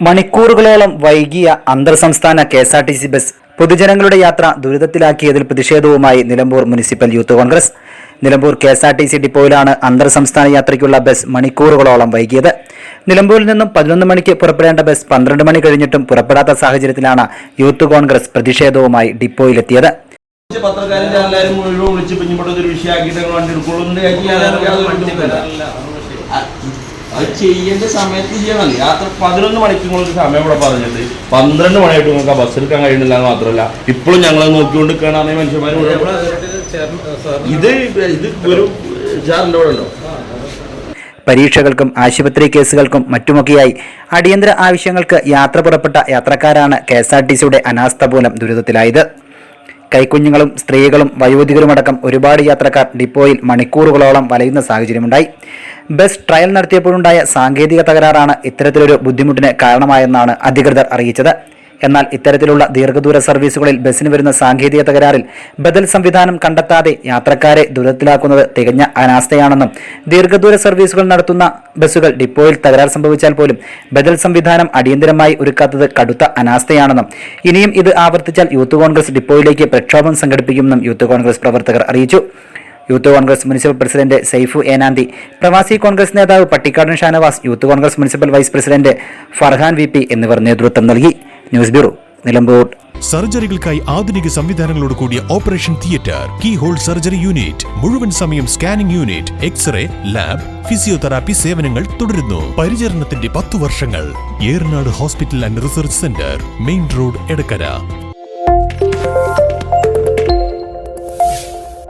മണിക്കൂറുകളോളം വൈകിയ അന്തർ സംസ്ഥാന K S R T C bus പൊതുജനങ്ങളുടെ യാത്ര ദുരിതത്തിലാക്കിയതിൽ പ്രതിഷേധവുമായി Nilambur municipal youth Congress. Nilambur K S R T C ഡിപ്പോയിലാണ് അന്തർ സംസ്ഥാന യാത്രയ്ക്കുള്ള ബസ് മണിക്കൂറുകളോളം വൈകിയത്. നിലമ്പൂരിൽ നിന്നും പതിനൊന്ന് മണിക്ക് പുറപ്പെടേണ്ട ബസ് പന്ത്രണ്ട് മണി കഴിഞ്ഞിട്ടും പുറപ്പെടാത്ത സാഹചര്യത്തിലാണ് യൂത്ത് കോൺഗ്രസ് പ്രതിഷേധവുമായി ഡിപ്പോയിലെത്തിയത്. പത്രക്കാരന്റെ അത് ചെയ്യേണ്ട സമയത്ത് ചെയ്യണം യാത്ര പതിനൊന്ന് മണിക്കുള്ള ഒരു സമയം ഇവിടെ പറഞ്ഞിട്ട് പന്ത്രണ്ട് മണിയായിട്ട് നിങ്ങൾക്ക് ആ ബസ് എടുക്കാൻ കഴിയുന്നില്ല എന്ന് മാത്രമല്ല ഇപ്പോഴും ഞങ്ങൾ നോക്കിക്കൊണ്ട് നിൽക്കുകയാണ് മനുഷ്യന്മാർ ഇത് ഇത് ഒരു ജാറിന്റെ ഇവിടെ ഉണ്ടോ? പരീക്ഷകൾക്കും ആശുപത്രി കേസുകൾക്കും മറ്റുമൊക്കെയായി അടിയന്തര ആവശ്യങ്ങൾക്ക് യാത്ര പുറപ്പെട്ട യാത്രക്കാരാണ് കെ എസ് ആർ ടി സിയുടെ അനാസ്ഥ മൂലം ദുരിതത്തിലായത്. കൈക്കുഞ്ഞുങ്ങളും സ്ത്രീകളും വയോധികരുമടക്കം ഒരുപാട് യാത്രക്കാർ ഡിപ്പോയിൽ മണിക്കൂറുകളോളം വലയുന്ന സാഹചര്യമുണ്ടായി. ബസ് ട്രയൽ നടത്തിയപ്പോഴുണ്ടായ സാങ്കേതിക തകരാറാണ് ഇത്തരത്തിലൊരു ബുദ്ധിമുട്ടിന് കാരണമായെന്നാണ് അധികൃതർ അറിയിച്ചത്. എന്നാൽ ഇത്തരത്തിലുള്ള ദീർഘദൂര സർവീസുകളിൽ ബസ്സിന് വരുന്ന സാങ്കേതിക തകരാറിൽ ബദൽ സംവിധാനം കണ്ടെത്താതെ യാത്രക്കാരെ ദുരിതത്തിലാക്കുന്നത് തികഞ്ഞ അനാസ്ഥയാണെന്നും ദീർഘദൂര സർവീസുകൾ നടത്തുന്ന ബസ്സുകൾ ഡിപ്പോയിൽ തകരാർ സംഭവിച്ചാൽ പോലും ബദൽ സംവിധാനം അടിയന്തരമായി ഒരുക്കാത്തത് കടുത്ത അനാസ്ഥയാണെന്നും ഇനിയും ഇത് ആവർത്തിച്ചാൽ യൂത്ത് കോൺഗ്രസ് ഡിപ്പോയിലേക്ക് പ്രക്ഷോഭം സംഘടിപ്പിക്കുമെന്നും യൂത്ത് കോൺഗ്രസ് പ്രവർത്തകർ അറിയിച്ചു. Youth Congress municipal president Saifu Enanthi പ്രവാസി കോൺഗ്രസ് നേതാവ് Pattikkadan Shanavas youth Congress municipal vice president Farhan V P എന്നിവർ നേതൃത്വം നൽകി. News bureau Nilambur. സർജറികൾക്കായി ആധുനിക സംവിധാനങ്ങളോട് കൂടിയ operation theatre keyhole surgery unit മുഴുവൻ സമയം scanning unit X-ray lab physiotherapy സേവനങ്ങൾ തുടരുന്നു. പരിചരണത്തിന്റെ പത്തു വർഷങ്ങൾ. Eranad hospital and research centre main road Edakkara.